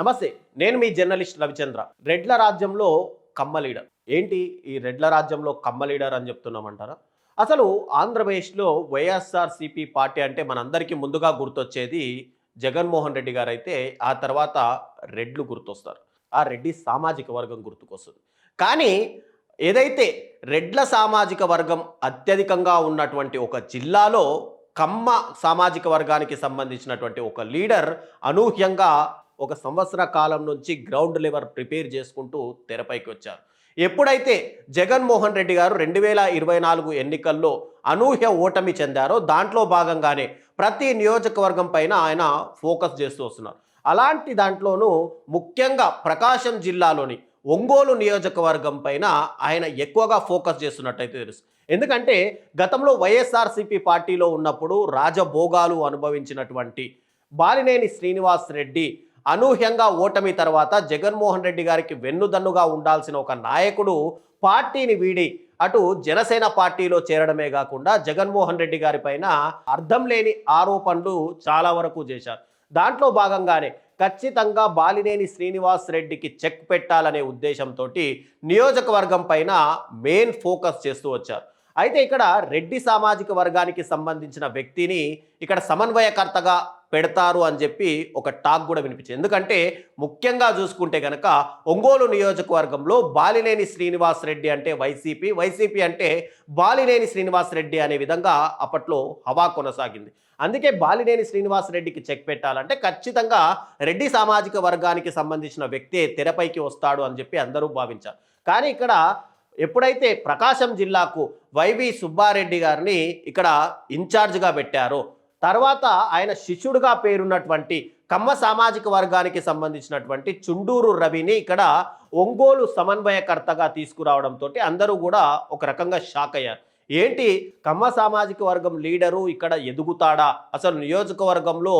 నమస్తే నేను మీ జర్నలిస్ట్ రవిచంద్ర. రెడ్ల రాజ్యంలో కమ్మ లీడర్. ఏంటి ఈ రెడ్ల రాజ్యంలో కమ్మ లీడర్ అని చెప్తున్నామంటారా? అసలు ఆంధ్రప్రదేశ్లో వైఎస్ఆర్సిపి పార్టీ అంటే మనందరికీ ముందుగా గుర్తొచ్చేది జగన్మోహన్ రెడ్డి గారు అయితే ఆ తర్వాత రెడ్లు గుర్తొస్తారు. ఆ రెడ్డి సామాజిక వర్గం గుర్తుకొస్తుంది. కానీ ఏదైతే రెడ్ల సామాజిక వర్గం అత్యధికంగా ఉన్నటువంటి ఒక జిల్లాలో కమ్మ సామాజిక వర్గానికి సంబంధించినటువంటి ఒక లీడర్ అనూహ్యంగా ఒక సంవత్సర కాలం నుంచి గ్రౌండ్ లెవెల్ ప్రిపేర్ చేసుకుంటూ తెరపైకి వచ్చారు. ఎప్పుడైతే జగన్మోహన్ రెడ్డి గారు రెండు వేల ఇరవై నాలుగు ఎన్నికల్లో అనూహ్య ఓటమి చెందారో దాంట్లో భాగంగానే ప్రతి నియోజకవర్గం పైన ఆయన ఫోకస్ చేస్తూ వస్తున్నారు. అలాంటి దాంట్లోనూ ముఖ్యంగా ప్రకాశం జిల్లాలోని ఒంగోలు నియోజకవర్గం పైన ఆయన ఎక్కువగా ఫోకస్ చేస్తున్నట్టయితే తెలుసు. ఎందుకంటే గతంలో వైఎస్ఆర్సీపీ పార్టీలో ఉన్నప్పుడు రాజభోగాలు అనుభవించినటువంటి బాలినేని శ్రీనివాస్ రెడ్డి అనూహ్యంగా ఓటమి తర్వాత జగన్మోహన్ రెడ్డి గారికి వెన్నుదన్నుగా ఉండాల్సిన ఒక నాయకుడు పార్టీని వీడి అటు జనసేన పార్టీలో చేరడమే కాకుండా జగన్మోహన్ రెడ్డి గారి పైన అర్థం లేని ఆరోపణలు చాలా వరకు చేశారు. దాంట్లో భాగంగానే ఖచ్చితంగా బాలినేని శ్రీనివాస్ రెడ్డికి చెక్ పెట్టాలనే ఉద్దేశంతో నియోజకవర్గం పైన మెయిన్ ఫోకస్ చేస్తూ వచ్చారు. అయితే ఇక్కడ రెడ్డి సామాజిక వర్గానికి సంబంధించిన వ్యక్తిని ఇక్కడ సమన్వయకర్తగా పెడతారు అని చెప్పి ఒక టాక్ కూడా వినిపించింది. ఎందుకంటే ముఖ్యంగా చూసుకుంటే కనుక ఒంగోలు నియోజకవర్గంలో బాలినేని శ్రీనివాస్ రెడ్డి అంటే వైసీపీ వైసీపీ అంటే బాలినేని శ్రీనివాస్ రెడ్డి అనే విధంగా అప్పట్లో హవా కొనసాగింది. అందుకే బాలినేని శ్రీనివాస్ రెడ్డికి చెక్ పెట్టాలంటే ఖచ్చితంగా రెడ్డి సామాజిక వర్గానికి సంబంధించిన వ్యక్తే తెరపైకి వస్తాడు అని చెప్పి అందరూ భావించారు. కానీ ఇక్కడ ఎప్పుడైతే ప్రకాశం జిల్లాకు వైవి సుబ్బారెడ్డి గారిని ఇక్కడ ఇన్ఛార్జ్గా పెట్టారో తర్వాత ఆయన శిష్యుడిగా పేరున్నటువంటి కమ్మ సామాజిక వర్గానికి సంబంధించినటువంటి చుండూరు రవిని ఇక్కడ ఒంగోలు సమన్వయకర్తగా తీసుకురావడంతో అందరూ కూడా ఒక రకంగా షాక్ అయ్యారు. ఏంటి? కమ్మ సామాజిక వర్గం లీడరు ఇక్కడ ఎదుగుతాడా? అసలు నియోజకవర్గంలో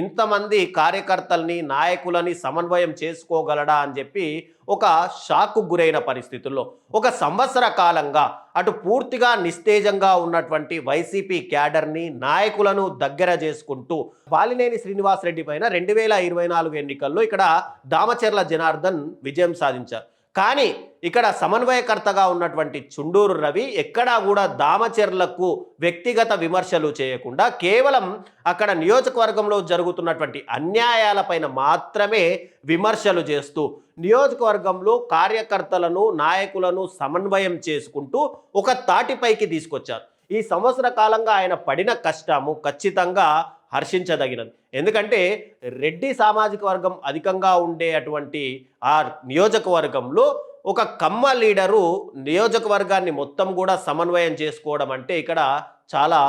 ఇంతమంది కార్యకర్తల్ని నాయకులని సమన్వయం చేసుకోగలడా అని చెప్పి ఒక షాకు గురైన పరిస్థితుల్లో ఒక సంవత్సర కాలంగా అటు పూర్తిగా నిస్తేజంగా ఉన్నటువంటి వైసీపీ క్యాడర్ని నాయకులను దగ్గర చేసుకుంటూ బాలినేని శ్రీనివాసరెడ్డి పైన రెండు వేల ఇరవై నాలుగు ఎన్నికల్లో ఇక్కడ దామచర్ల జనార్దన్ విజయం సాధించారు. కానీ ఇక్కడ సమన్వయకర్తగా ఉన్నటువంటి చుండూరు రవి ఎక్కడా కూడా దామచర్లకు వ్యక్తిగత విమర్శలు చేయకుండా కేవలం అక్కడ నియోజకవర్గంలో జరుగుతున్నటువంటి అన్యాయాలపైన మాత్రమే విమర్శలు చేస్తూ నియోజకవర్గంలో కార్యకర్తలను నాయకులను సమన్వయం చేసుకుంటూ ఒక తాటిపైకి తీసుకొచ్చారు. ఈ సంవత్సర కాలంగా ఆయన పడిన కష్టము ఖచ్చితంగా హర్షించదగినది. ఎందుకంటే రెడ్డి సామాజిక వర్గం అధికంగా ఉండే అటువంటి ఆ నియోజకవర్గంలో ఒక కమ్మ లీడరు నియోజకవర్గాన్ని మొత్తం కూడా సమన్వయం చేసుకోవడం అంటే ఇక్కడ చాలా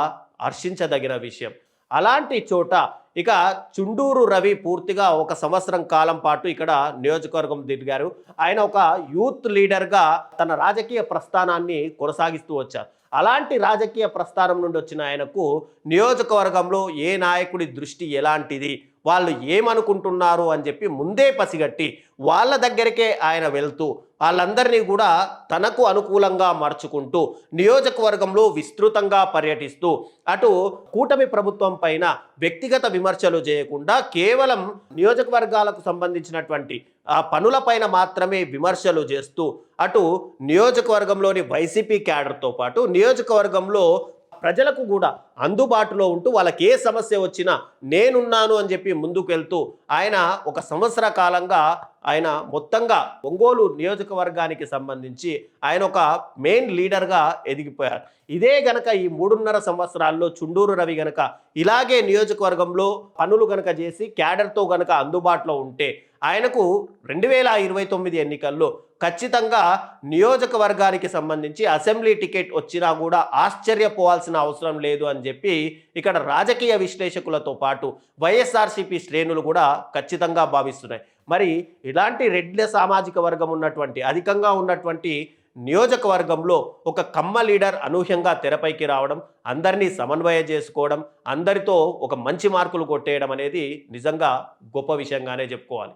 హర్షించదగిన విషయం. అలాంటి చోట ఇక చుండూరు రవి పూర్తిగా ఒక సంవత్సరం కాలం పాటు ఇక్కడ నియోజకవర్గం తిరిగారు ఆయన ఒక యూత్ లీడర్గా తన రాజకీయ ప్రస్థానాన్ని కొనసాగిస్తూ వచ్చారు. అలాంటి రాజకీయ ప్రస్థానం నుండి వచ్చిన ఆయనకు నియోజకవర్గంలో ఏ నాయకుడి దృష్టి ఎలాంటిది? వాళ్ళు ఏమనుకుంటున్నారు అని చెప్పి ముందే పసిగట్టి వాళ్ళ దగ్గరికే ఆయన వెళ్తూ వాళ్ళందరినీ కూడా తనకు అనుకూలంగా మార్చుకుంటూ నియోజకవర్గంలో విస్తృతంగా పర్యటిస్తూ అటు కూటమి ప్రభుత్వం పైన వ్యక్తిగత విమర్శలు చేయకుండా కేవలం నియోజకవర్గాలకు సంబంధించినటువంటి ఆ పనులపైన మాత్రమే విమర్శలు చేస్తూ అటు నియోజకవర్గంలోని వైసీపీ క్యాడర్తో పాటు నియోజకవర్గంలో ప్రజలకు కూడా అందుబాటులో ఉంటూ వాళ్ళకి ఏ సమస్య వచ్చినా నేనున్నాను అని చెప్పి ముందుకు వెళ్తూ ఆయన ఒక సంవత్సర కాలంగా ఆయన మొత్తంగా ఒంగోలు నియోజకవర్గానికి సంబంధించి ఆయన ఒక మెయిన్ లీడర్గా ఎదిగిపోయారు. ఇదే గనక ఈ మూడున్నర సంవత్సరాల్లో చుండూరు రవి గనక ఇలాగే నియోజకవర్గంలో పనులు గనక చేసి క్యాడర్తో గనక అందుబాటులో ఉంటే ఆయనకు రెండు వేల ఇరవై తొమ్మిది ఎన్నికల్లో ఖచ్చితంగా నియోజకవర్గానికి సంబంధించి అసెంబ్లీ టికెట్ వచ్చినా కూడా ఆశ్చర్యపోవాల్సిన అవసరం లేదు అని చెప్పి ఇక్కడ రాజకీయ విశ్లేషకులతో పాటు వైఎస్ఆర్సీపీ శ్రేణులు కూడా ఖచ్చితంగా భావిస్తున్నాయి. మరి ఇలాంటి రెడ్ల సామాజిక వర్గం ఉన్నటువంటి అధికంగా ఉన్నటువంటి నియోజకవర్గంలో ఒక కమ్మ లీడర్ అనూహ్యంగా తెరపైకి రావడం అందరినీ సమన్వయ చేసుకోవడం అందరితో ఒక మంచి మార్కులు కొట్టేయడం అనేది నిజంగా గొప్ప విషయంగానే చెప్పుకోవాలి.